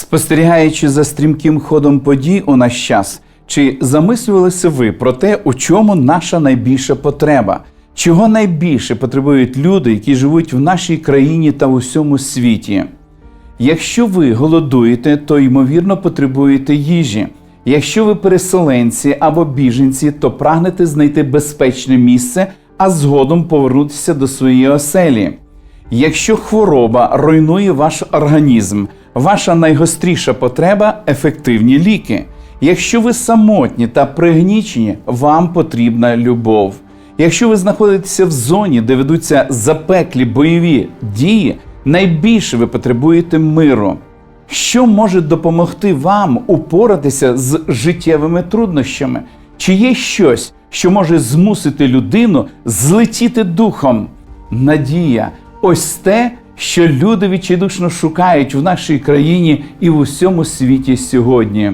Спостерігаючи за стрімким ходом подій у наш час, чи замислювалися ви про те, у чому наша найбільша потреба? Чого найбільше потребують люди, які живуть в нашій країні та в усьому світі? Якщо ви голодуєте, то ймовірно потребуєте їжі. Якщо ви переселенці або біженці, то прагнете знайти безпечне місце, а згодом повернутися до своєї оселі. Якщо хвороба руйнує ваш організм, ваша найгостріша потреба ефективні ліки. Якщо ви самотні та пригнічені, вам потрібна любов. Якщо ви знаходитеся в зоні, де ведуться запеклі бойові дії, найбільше ви потребуєте миру. Що може допомогти вам упоратися з життєвими труднощами? Чи є щось, що може змусити людину злетіти духом? Надія ось те, що люди відчайдушно шукають в нашій країні і в усьому світі сьогодні.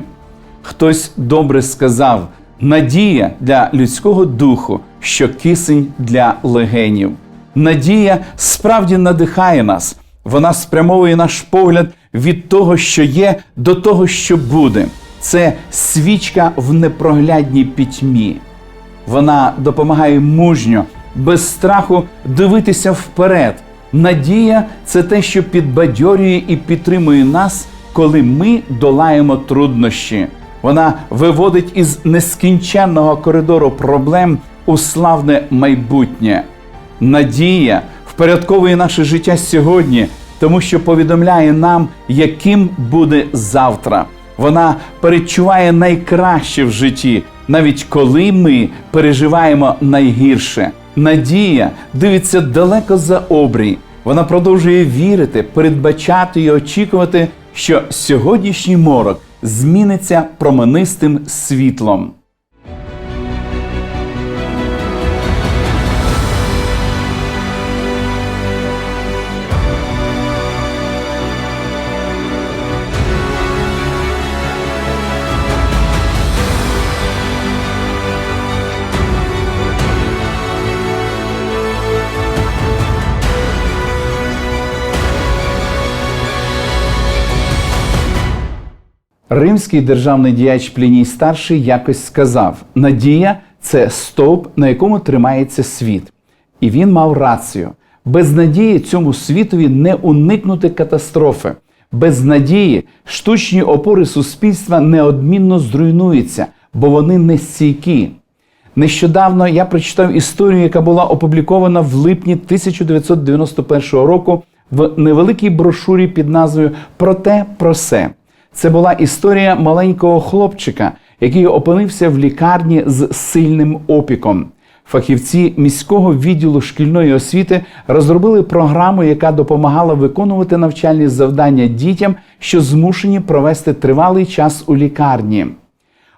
Хтось добре сказав: надія для людського духу, що кисень для легенів. Надія справді надихає нас. Вона спрямовує наш погляд від того, що є, до того, що буде. Це свічка в непроглядній пітьмі. Вона допомагає мужньо, без страху дивитися вперед. Надія це те, що підбадьорює і підтримує нас, коли ми долаємо труднощі. Вона виводить із нескінченного коридору проблем у славне майбутнє. Надія впорядковує наше життя сьогодні, тому що повідомляє нам, яким буде завтра. Вона передчуває найкраще в житті, навіть коли ми переживаємо найгірше. Надія дивиться далеко за обрій. Вона продовжує вірити, передбачати і очікувати, що сьогоднішній морок зміниться променистим світлом. Римський державний діяч Пліній старший якось сказав: Надія це стовп, на якому тримається світ. І він мав рацію. Без надії цьому світові не уникнути катастрофи. Без надії штучні опори суспільства неодмінно зруйнуються, бо вони не стійкі. Нещодавно я прочитав історію, яка була опублікована в липні 1991 року в невеликій брошурі під назвою Про те, про се. Це була історія маленького хлопчика, який опинився в лікарні з сильним опіком. Фахівці міського відділу шкільної освіти розробили програму, яка допомагала виконувати навчальні завдання дітям, що змушені провести тривалий час у лікарні.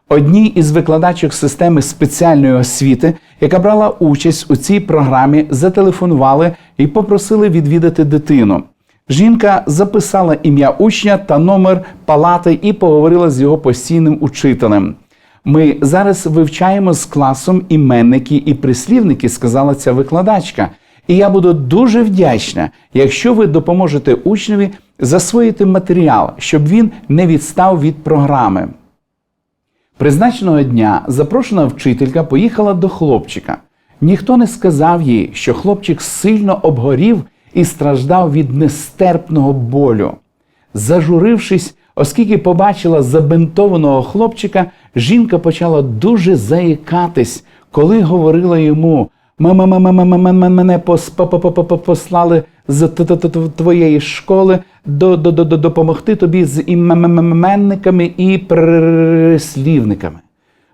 Одній із викладачок системи спеціальної освіти, яка брала участь у цій програмі, зателефонували і попросили відвідати дитину. Жінка записала ім'я учня та номер палати і поговорила з його постійним учителем. Ми зараз вивчаємо з класом іменники і прислівники, сказала ця викладачка. І я буду дуже вдячна, якщо ви допоможете учневі засвоїти матеріал, щоб він не відстав від програми. Призначеного дня запрошена вчителька поїхала до хлопчика. Ніхто не сказав їй, що хлопчик сильно обгорів і страждав від нестерпного болю. Зажурившись, оскільки побачила забинтованого хлопчика, жінка почала дуже заїкатись, коли говорила йому: мене послали з твоєї школи до, до, до, допомогти тобі з іменниками і прислівниками.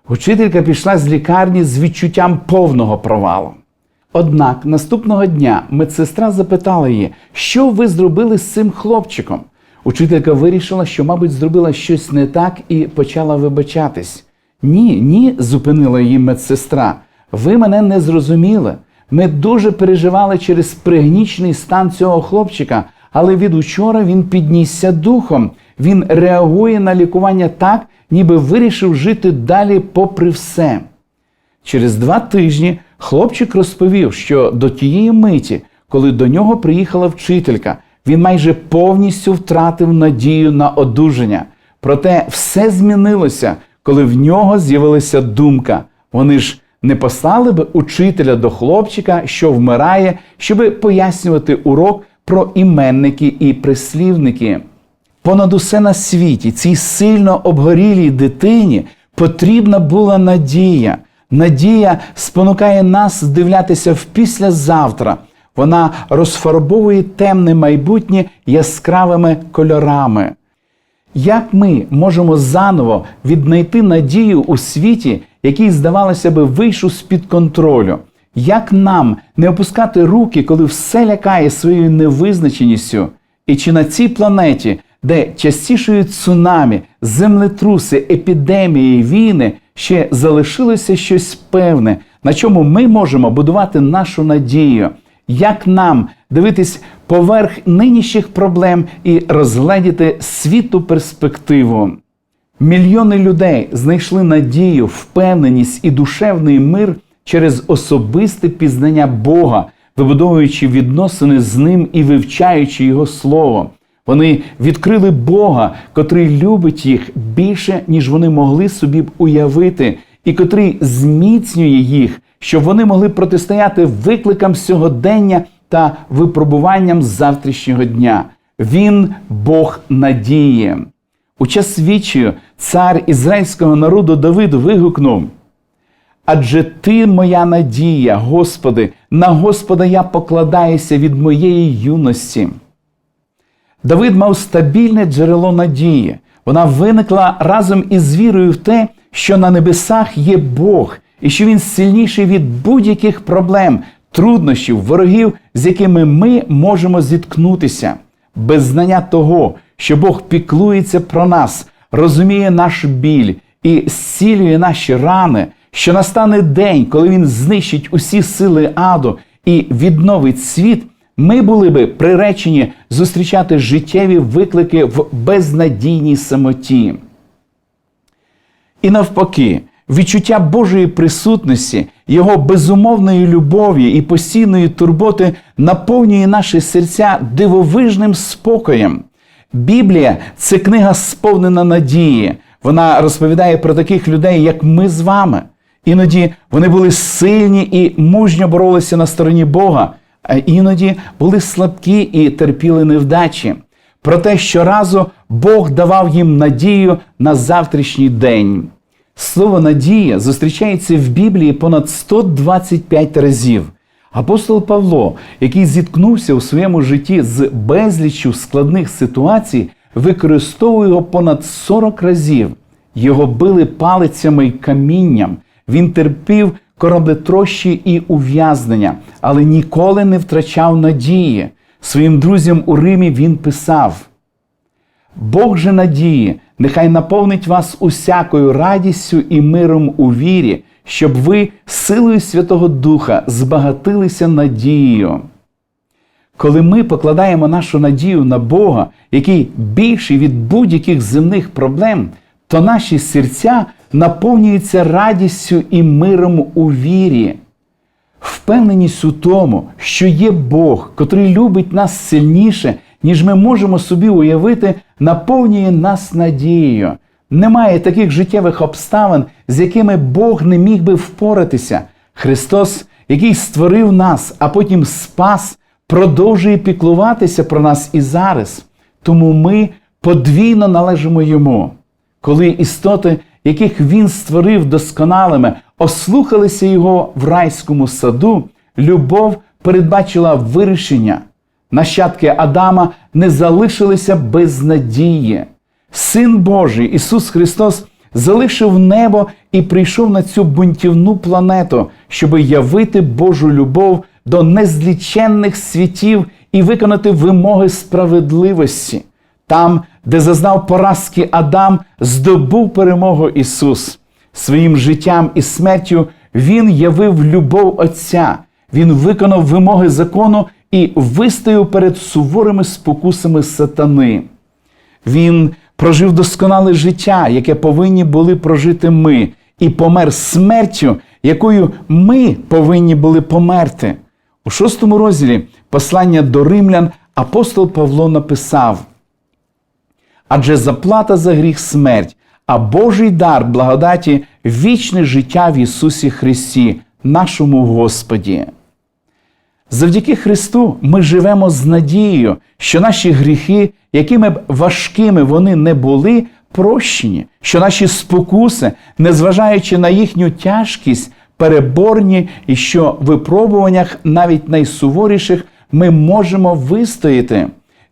Учителька пішла з лікарні з відчуттям повного провалу. Однак наступного дня медсестра запитала її, що ви зробили з цим хлопчиком. Учителька вирішила, що, мабуть, зробила щось не так і почала вибачатись. Ні, ні, зупинила її медсестра. Ви мене не зрозуміли. Ми дуже переживали через пригнічний стан цього хлопчика, але від учора він піднісся духом. Він реагує на лікування так, ніби вирішив жити далі попри все. Через два тижні хлопчик розповів, що до тієї миті, коли до нього приїхала вчителька, він майже повністю втратив надію на одужання. Проте все змінилося, коли в нього з'явилася думка. Вони ж не послали б учителя до хлопчика, що вмирає, щоби пояснювати урок про іменники і прислівники. Понад усе на світі, цій сильно обгорілій дитині потрібна була надія. Надія спонукає нас здивлятися в післязавтра. Вона розфарбовує темне майбутнє яскравими кольорами. Як ми можемо заново віднайти надію у світі, який, здавалося би, вийшов з-під контролю? Як нам не опускати руки, коли все лякає своєю невизначеністю? І чи на цій планеті, де частішують цунамі, землетруси, епідемії, війни, ще залишилося щось певне, на чому ми можемо будувати нашу надію? Як нам дивитись поверх нинішніх проблем і розгледіти світу перспективу? Мільйони людей знайшли надію, впевненість і душевний мир через особисте пізнання Бога, вибудовуючи відносини з ним і вивчаючи Його Слово. Вони відкрили Бога, котрий любить їх більше, ніж вони могли собі б уявити, і котрий зміцнює їх, щоб вони могли протистояти викликам сьогодення та випробуванням завтрашнього дня. Він Бог надії. У час вічію цар ізраїльського народу Давид вигукнув: Адже ти моя надія, Господи, на Господа я покладаюся від моєї юності. Давид мав стабільне джерело надії. Вона виникла разом із вірою в те, що на небесах є Бог, і що він сильніший від будь-яких проблем, труднощів, ворогів, з якими ми можемо зіткнутися. Без знання того, що Бог піклується про нас, розуміє наш біль і зцілює наші рани, що настане день, коли Він знищить усі сили аду і відновить світ, ми були би приречені зустрічати життєві виклики в безнадійній самоті. І навпаки, відчуття Божої присутності, Його безумовної любові і постійної турботи наповнює наші серця дивовижним спокоєм. Біблія це книга сповнена надії. Вона розповідає про таких людей, як ми з вами. Іноді вони були сильні і мужньо боролися на стороні Бога, іноді були слабкі і терпіли невдачі. Проте щоразу Бог давав їм надію на завтрашній день. Слово надія зустрічається в Біблії понад 125 разів. Апостол Павло, який зіткнувся у своєму житті з безліччю складних ситуацій, використовує його понад 40 разів. Його били палицями й камінням. Він терпів кораблетрощі і ув'язнення, але ніколи не втрачав надії. Своїм друзям у Римі він писав: Бог же надії, нехай наповнить вас усякою радістю і миром у вірі, щоб ви силою Святого Духа збагатилися надією. Коли ми покладаємо нашу надію на Бога, який більший від будь-яких земних проблем, то наші серця наповнюються радістю і миром у вірі. Впевненість у тому, що є Бог, котрий любить нас сильніше, ніж ми можемо собі уявити, наповнює нас надією. Немає таких життєвих обставин, з якими Бог не міг би впоратися. Христос, який створив нас, а потім спас, продовжує піклуватися про нас і зараз. Тому ми подвійно належимо йому. Коли істоти, яких він створив досконалими, ослухалися його в райському саду, любов передбачила вирішення. Нащадки Адама не залишилися без надії. Син Божий Ісус Христос залишив небо і прийшов на цю бунтівну планету, щоб явити Божу любов до незліченних світів і виконати вимоги справедливості. Там, де зазнав поразки Адам, здобув перемогу Ісус. Своїм життям і смертю Він явив любов Отця, Він виконав вимоги закону і вистояв перед суворими спокусами сатани. Він прожив досконале життя, яке повинні були прожити ми, і помер смертю, якою ми повинні були померти. У шостому розділі послання до римлян апостол Павло написав: адже заплата за гріх смерть, а Божий дар благодаті вічне життя в Ісусі Христі, нашому Господі. Завдяки Христу ми живемо з надією, що наші гріхи, якими б важкими вони не були, прощені, що наші спокуси, незважаючи на їхню тяжкість, переборні, і що в випробуваннях навіть найсуворіших ми можемо вистояти.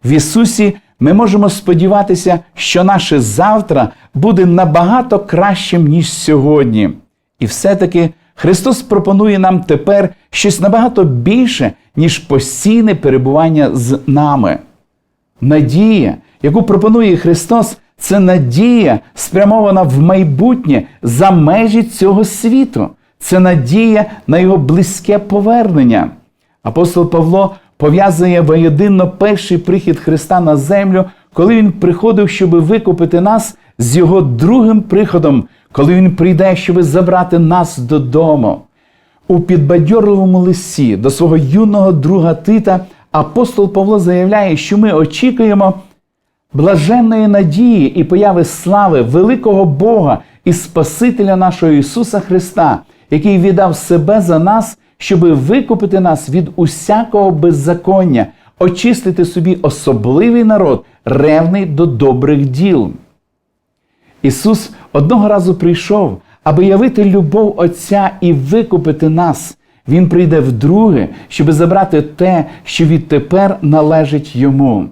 В Ісусі ми можемо сподіватися, що наше завтра буде набагато кращим, ніж сьогодні. І все-таки Христос пропонує нам тепер щось набагато більше, ніж постійне перебування з нами. Надія, яку пропонує Христос, це надія, спрямована в майбутнє за межі цього світу. Це надія на його близьке повернення. Апостол Павло пов'язує воєдинно перший прихід Христа на землю, коли Він приходив, щоб викупити нас з його другим приходом, коли Він прийде, щоб забрати нас додому. У підбадьорливому листі до свого юного друга Тита апостол Павло заявляє, що ми очікуємо блаженної надії і появи слави великого Бога і Спасителя нашого Ісуса Христа, який віддав себе за нас, щоби викупити нас від усякого беззаконня, очистити собі особливий народ, ревний до добрих діл. Ісус одного разу прийшов, аби явити любов Отця і викупити нас. Він прийде вдруге, щоб забрати те, що відтепер належить йому.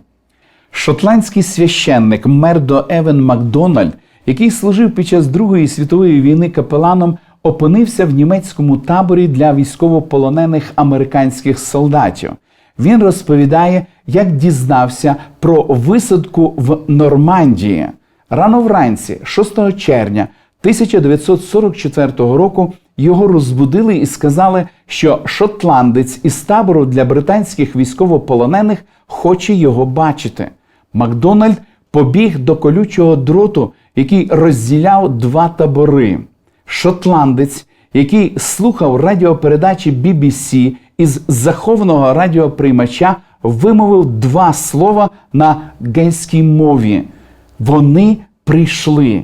Шотландський священник Мердо Евен Макдональд, який служив під час Другої світової війни капеланом, опинився в німецькому таборі для військовополонених американських солдатів. Він розповідає, як дізнався про висадку в Нормандії. Рано вранці, 6 червня 1944 року, його розбудили і сказали, що шотландець із табору для британських військовополонених хоче його бачити. Макдональд побіг до колючого дроту, який розділяв два табори. Шотландець, який слухав радіопередачі BBC із захованого радіоприймача, вимовив два слова на гельській мові. Вони прийшли.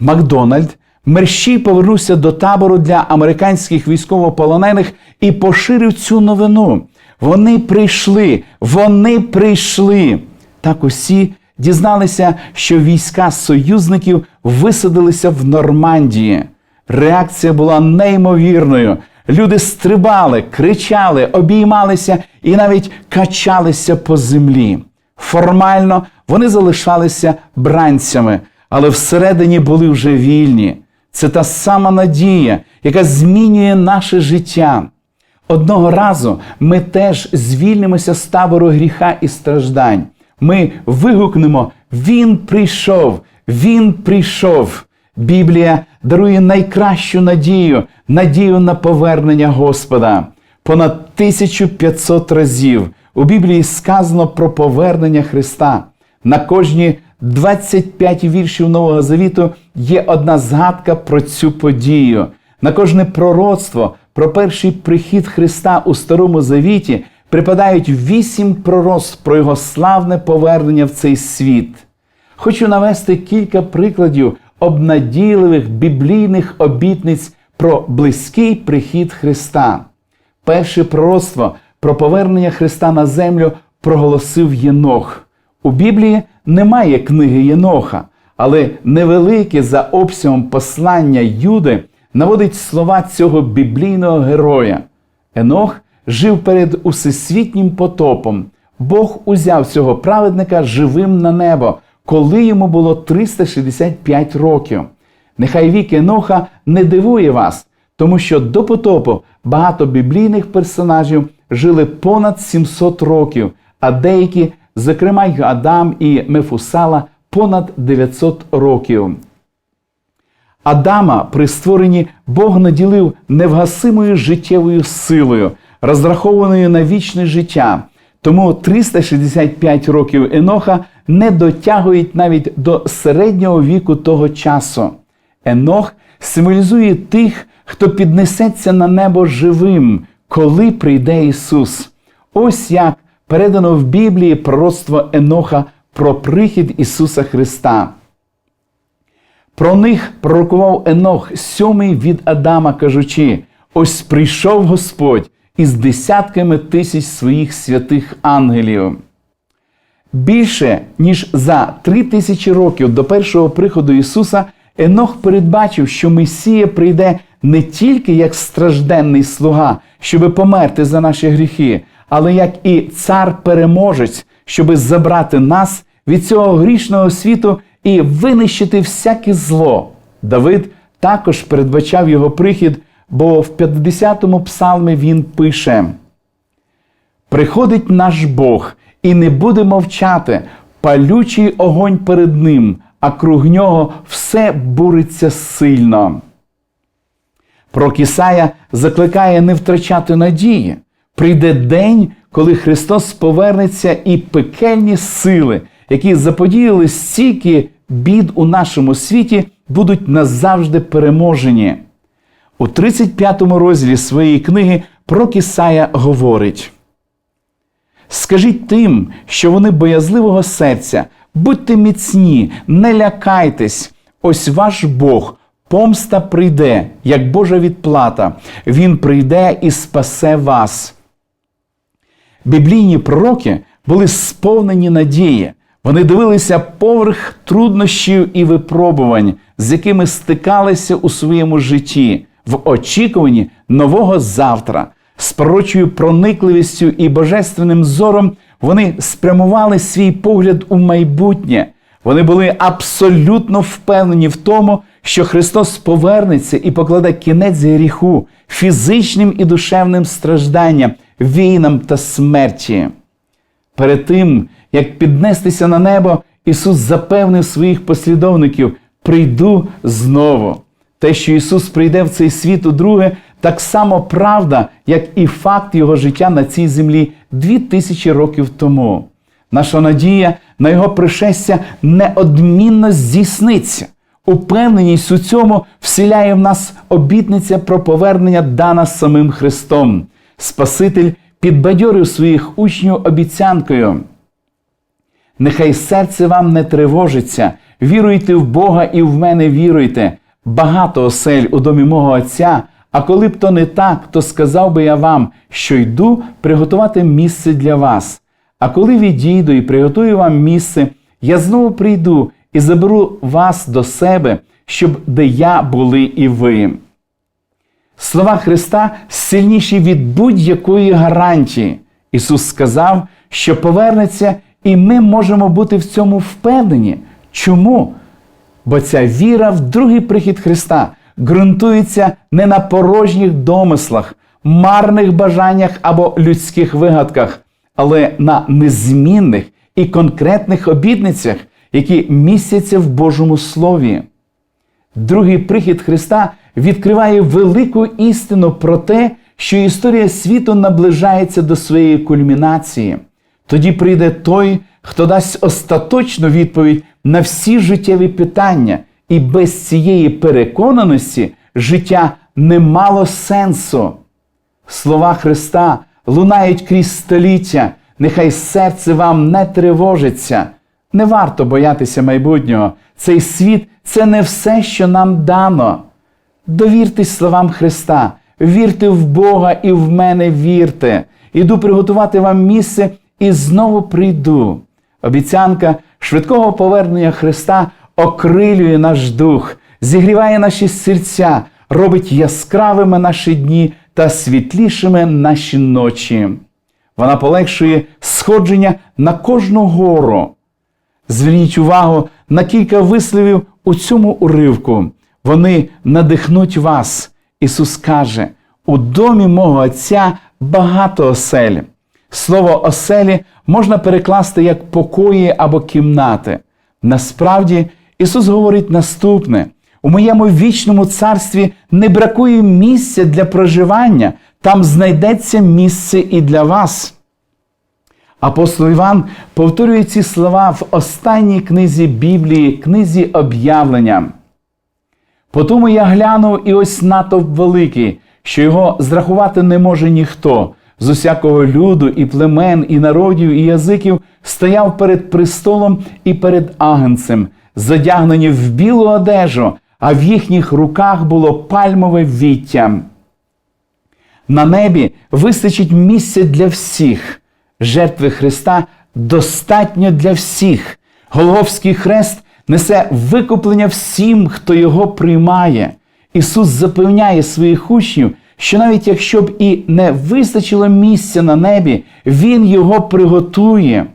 Макдональд мерщій повернувся до табору для американських військовополонених і поширив цю новину. Вони прийшли, вони прийшли. Так усі дізналися, що війська союзників висадилися в Нормандії. Реакція була неймовірною. Люди стрибали, кричали, обіймалися і навіть качалися по землі. Формально вони залишалися бранцями, але всередині були вже вільні. Це та сама надія, яка змінює наше життя. Одного разу ми теж звільнимося з табору гріха і страждань. Ми вигукнемо Він прийшов, Він прийшов. Біблія дарує найкращу надію, надію на повернення Господа. Понад 1500 разів у Біблії сказано про повернення Христа. На кожні 25 віршів Нового Завіту є одна згадка про цю подію. На кожне пророцтво про перший прихід Христа у Старому Завіті припадають вісім пророцтв про його славне повернення в цей світ. Хочу навести кілька прикладів обнадійливих біблійних обітниць про близький прихід Христа. Перше пророцтво про повернення Христа на землю проголосив Єнох. У Біблії немає книги Єноха, але невелике за обсягом послання Юди наводить слова цього біблійного героя. Енох жив перед усесвітнім потопом. Бог узяв цього праведника живим на небо, коли йому було 365 років. Нехай вік Еноха не дивує вас, тому що до потопу багато біблійних персонажів жили понад 700 років, а деякі, зокрема й Адам і Мефусала, понад 900 років. Адама при створенні Бог наділив невгасимою життєвою силою, розрахованою на вічне життя. Тому 365 років Еноха не дотягують навіть до середнього віку того часу. Енох символізує тих, хто піднесеться на небо живим, коли прийде Ісус. Ось як передано в Біблії пророцтво Еноха про прихід Ісуса Христа. Про них пророкував Енох, сьомий від Адама, кажучи: ось прийшов Господь із десятками тисяч своїх святих ангелів. Більше ніж за три тисячі років до першого приходу Ісуса Енох передбачив, що Месія прийде не тільки як стражденний слуга, щоби померти за наші гріхи, але як і цар-переможець, щоби забрати нас від цього грішного світу і винищити всяке зло. Давид також передбачав його прихід, бо в 50-му псалмі він пише: Приходить наш Бог і не буде мовчати, палючий огонь перед ним, а круг нього все буриться сильно. Пророк Ісая закликає не втрачати надії. Прийде день, коли Христос повернеться, і пекельні сили, які заподіяли стільки бід у нашому світі, будуть назавжди переможені. У 35-му розділі своєї книги пророк Ісая говорить: Скажіть тим, що вони боязливого серця, будьте міцні, не лякайтесь, ось ваш Бог. Помста прийде, як Божа відплата, Він прийде і спасе вас. Біблійні пророки були сповнені надії. Вони дивилися поверх труднощів і випробувань, з якими стикалися у своєму житті, в очікуванні нового завтра. З пророчою проникливістю і божественним зором вони спрямували свій погляд у майбутнє. Вони були абсолютно впевнені в тому, що Христос повернеться і покладе кінець гріху, фізичним і душевним стражданням, війнам та смерті. Перед тим, як піднестися на небо, Ісус запевнив своїх послідовників: прийду знову. Те, що Ісус прийде в цей світ удруге, так само правда, як і факт Його життя на цій землі дві тисячі років тому. Наша надія на Його пришестя неодмінно здійсниться. Упевненість у цьому вселяє в нас обітниця про повернення дана самим Христом. Спаситель підбадьорив своїх учнів обіцянкою. Нехай серце вам не тривожиться, віруйте в Бога і в мене віруйте. Багато осель у домі мого Отця, а коли б то не так, то сказав би я вам, що йду приготувати місце для вас. А коли відійду і приготую вам місце, я знову прийду і заберу вас до себе, щоб де я були і ви. Слова Христа сильніші від будь-якої гарантії. Ісус сказав, що повернеться, і ми можемо бути в цьому впевнені. Чому? Бо ця віра в другий прихід Христа ґрунтується не на порожніх домислах, марних бажаннях або людських вигадках, але на незмінних і конкретних обітницях, які містяться в Божому Слові. Другий прихід Христа відкриває велику істину про те, що історія світу наближається до своєї кульмінації. Тоді прийде той, хто дасть остаточну відповідь на всі життєві питання, і без цієї переконаності життя не мало сенсу. Слова Христа лунають крізь століття, нехай серце вам не тривожиться. Не варто боятися майбутнього. Цей світ це не все, що нам дано. Довіртесь словам Христа, вірте в Бога і в мене вірте. Іду приготувати вам місце і знову прийду. Обіцянка швидкого повернення Христа окрилює наш дух, зігріває наші серця, робить яскравими наші дні та світлішими наші ночі. Вона полегшує сходження на кожну гору. Зверніть увагу на кілька висловів у цьому уривку. Вони надихнуть вас. Ісус каже: у домі мого Отця багато осель. Слово оселі можна перекласти як покої або кімнати. Насправді, Ісус говорить наступне: у моєму вічному царстві не бракує місця для проживання, там знайдеться місце і для вас. Апостол Іван повторює ці слова в останній книзі Біблії, книзі об'явлення. Потому я глянув і ось натовп великий, що його зрахувати не може ніхто. З усякого люду, і племен, і народів, і язиків стояв перед престолом і перед агнцем, задягнені в білу одежу, а в їхніх руках було пальмове віття. На небі вистачить місця для всіх. Жертви Христа достатньо для всіх. Голговський хрест несе викуплення всім, хто його приймає. Ісус запевняє своїх учнів, що навіть якщо б і не вистачило місця на небі, Він його приготує.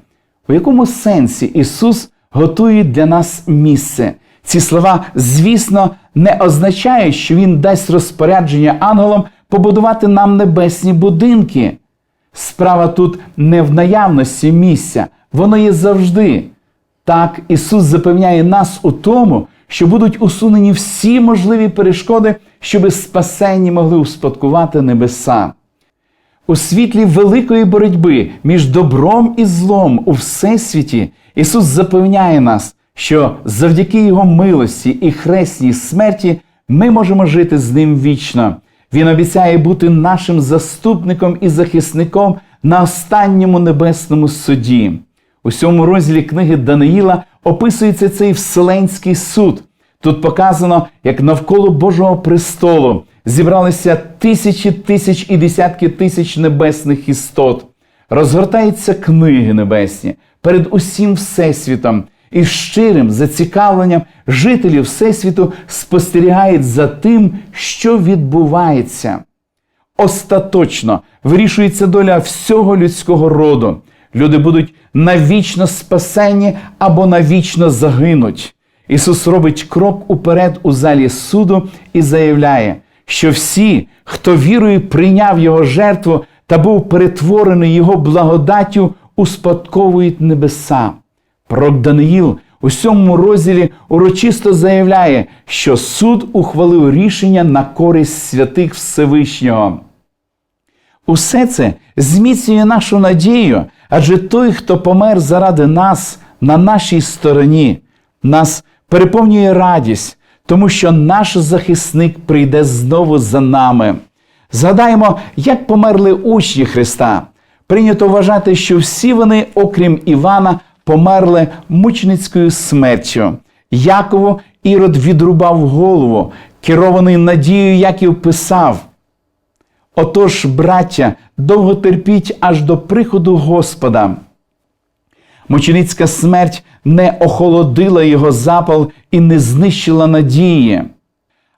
У якому сенсі Ісус готує для нас місце? Ці слова, звісно, не означають, що Він дасть розпорядження ангелам побудувати нам небесні будинки. Справа тут не в наявності місця, воно є завжди. Так, Ісус запевняє нас у тому, що будуть усунені всі можливі перешкоди, щоби спасенні могли успадкувати небеса. У світлі великої боротьби між добром і злом у всесвіті Ісус запевняє нас, що завдяки Його милості і хресній смерті ми можемо жити з Ним вічно. Він обіцяє бути нашим заступником і захисником на останньому небесному суді. У цьому розділі книги Даниїла описується цей Вселенський суд. Тут показано, як навколо Божого престолу зібралися тисячі тисяч і десятки тисяч небесних істот. Розгортаються книги небесні перед усім Всесвітом, і щирим зацікавленням жителі Всесвіту спостерігають за тим, що відбувається. Остаточно вирішується доля всього людського роду. Люди будуть навічно спасені або навічно загинуть. Ісус робить крок уперед у залі суду і заявляє, що всі, хто вірою прийняв Його жертву та був перетворений Його благодаттю, успадковують небеса. Пророк Даниїл у сьомому розділі урочисто заявляє, що суд ухвалив рішення на користь святих Всевишнього. Усе це зміцнює нашу надію, адже той, хто помер заради нас на нашій стороні, нас переповнює радість, тому що наш захисник прийде знову за нами. Згадаємо, як померли учні Христа. Прийнято вважати, що всі вони, окрім Івана, померли мученицькою смертю. Якову Ірод відрубав голову, керований надією, Яків писав. Отож, браття, довго терпіть аж до приходу Господа. Мученицька смерть не охолодила його запал і не знищила надії.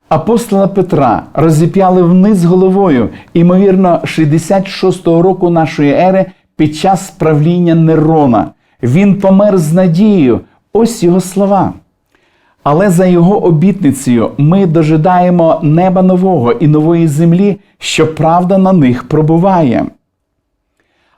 Апостола Петра розіп'яли вниз головою, ймовірно, 66-го року нашої ери під час правління Нерона. Він помер з надією. Ось його слова. Але за його обітницею ми дожидаємо неба нового і нової землі, що правда на них пробуває.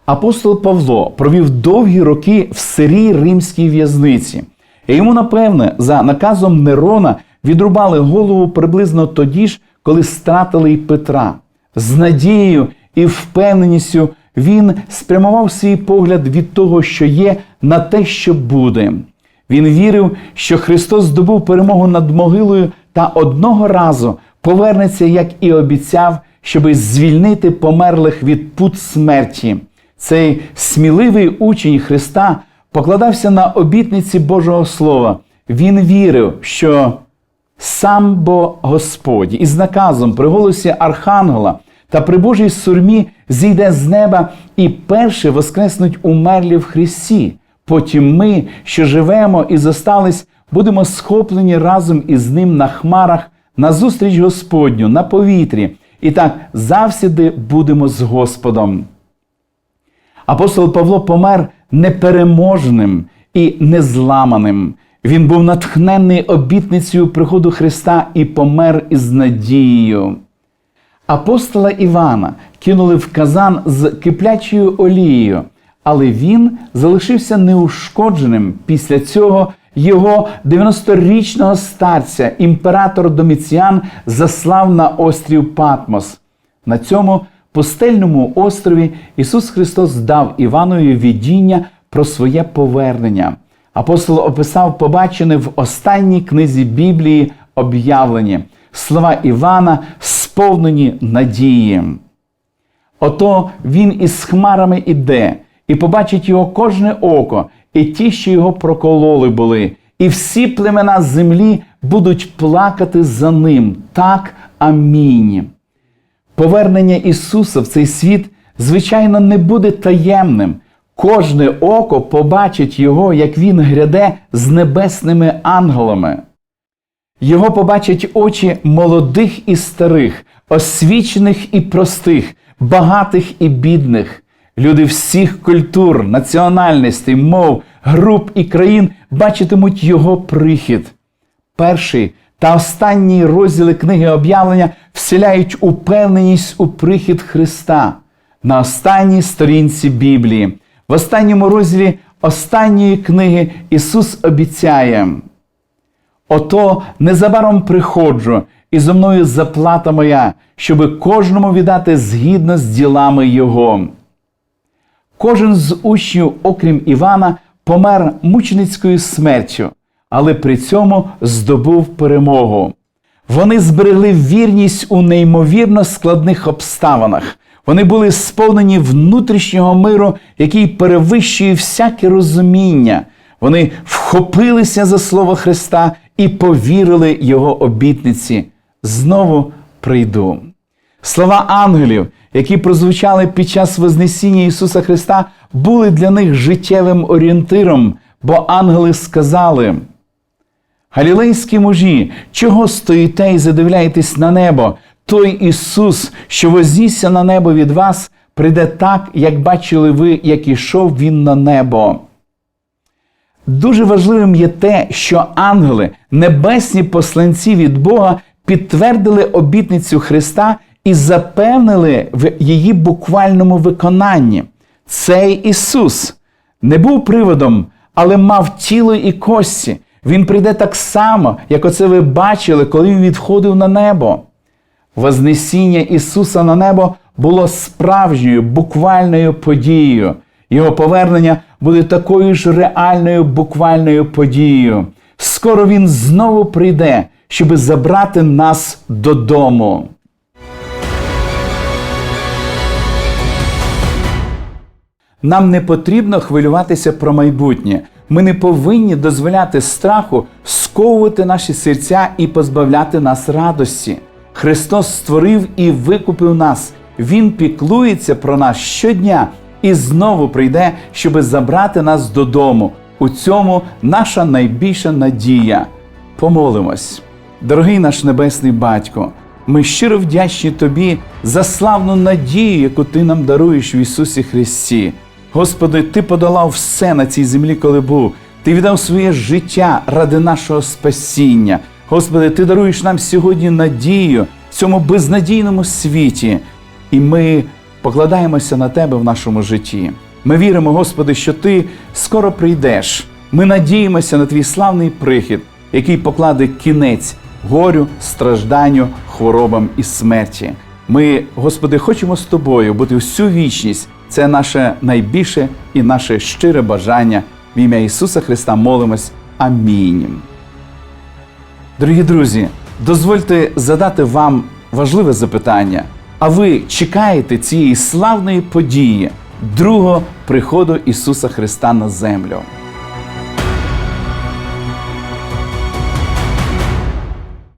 Апостол Павло провів довгі роки в сирій римській в'язниці, і йому, напевне, за наказом Нерона відрубали голову приблизно тоді ж, коли стратили й Петра. З надією і впевненістю він спрямував свій погляд від того, що є, на те, що буде. Він вірив, що Христос здобув перемогу над могилою та одного разу повернеться, як і обіцяв, щоби звільнити померлих від пут смерті. Цей сміливий учень Христа покладався на обітниці Божого Слова. Він вірив, що сам бо Господь із наказом при голосі Архангела та при Божій сурмі зійде з неба і перші воскреснуть умерлі в Христі. Потім ми, що живемо і зостались, будемо схоплені разом із ним на хмарах, на зустріч Господню, на повітрі, і так завсіди будемо з Господом. Апостол Павло помер непереможним і незламаним. Він був натхнений обітницею приходу Христа і помер із надією. Апостола Івана кинули в казан з киплячою олією, але він залишився неушкодженим. Після цього його 90-річного старця імператор Доміціан заслав на острів Патмос. На цьому пустельному острові Ісус Христос дав Іванові відіння про своє повернення. Апостол описав побачене в останній книзі Біблії об'явлені слова Івана, сповнені надії. Ото він із хмарами іде, і побачить його кожне око, і ті, що його прокололи були, і всі племена землі будуть плакати за ним. Так, амінь. Повернення Ісуса в цей світ, звичайно, не буде таємним. Кожне око побачить Його, як Він гряде з небесними ангелами. Його побачать очі молодих і старих, освічених і простих, багатих і бідних. Люди всіх культур, національностей, мов, груп і країн бачитимуть його прихід. Перший та останній розділи книги об'явлення вселяють упевненість у прихід Христа на останній сторінці Біблії. В останньому розділі останньої книги Ісус обіцяє. Ото незабаром приходжу, і зо мною заплата моя, щоби кожному віддати згідно з ділами Його. Кожен з учнів, окрім Івана, помер мученицькою смертю, але при цьому здобув перемогу. Вони зберегли вірність у неймовірно складних обставинах. Вони були сповнені внутрішнього миру, який перевищує всяке розуміння. Вони вхопилися за слово Христа і повірили Його обітниці. Знову прийду. Слова ангелів, які прозвучали під час Вознесіння Ісуса Христа, були для них життєвим орієнтиром, бо ангели сказали: Галілейські мужі, чого стоїте і задивляєтесь на небо? Той Ісус, що вознісся на небо від вас, прийде так, як бачили ви, як ішов Він на небо. Дуже важливим є те, що ангели, небесні посланці від Бога, підтвердили обітницю Христа і запевнили в її буквальному виконанні. Цей Ісус не був приводом, але мав тіло і кості. Він прийде так само, як оце ви бачили, коли він відходив на небо. Вознесіння Ісуса на небо було справжньою буквальною подією. Його повернення буде такою ж реальною буквальною подією. Скоро Він знову прийде, щоб забрати нас додому. Нам не потрібно хвилюватися про майбутнє. Ми не повинні дозволяти страху сковувати наші серця і позбавляти нас радості. Христос створив і викупив нас. Він піклується про нас щодня і знову прийде, щоби забрати нас додому. У цьому наша найбільша надія. Помолимось. Дорогий наш Небесний Батько, ми щиро вдячні Тобі за славну надію, яку Ти нам даруєш в Ісусі Христі. Господи, Ти подолав все на цій землі, коли був. Ти віддав своє життя ради нашого спасіння. Господи, Ти даруєш нам сьогодні надію в цьому безнадійному світі, і ми покладаємося на Тебе в нашому житті. Ми віримо, Господи, що Ти скоро прийдеш. Ми надіємося на Твій славний прихід, який покладе кінець горю, стражданню, хворобам і смерті. Ми, Господи, хочемо з Тобою бути всю вічність. Це наше найбільше і наше щире бажання. В ім'я Ісуса Христа молимось. Амінь. Дорогі друзі, дозвольте задати вам важливе запитання. А ви чекаєте цієї славної події, другого приходу Ісуса Христа на землю?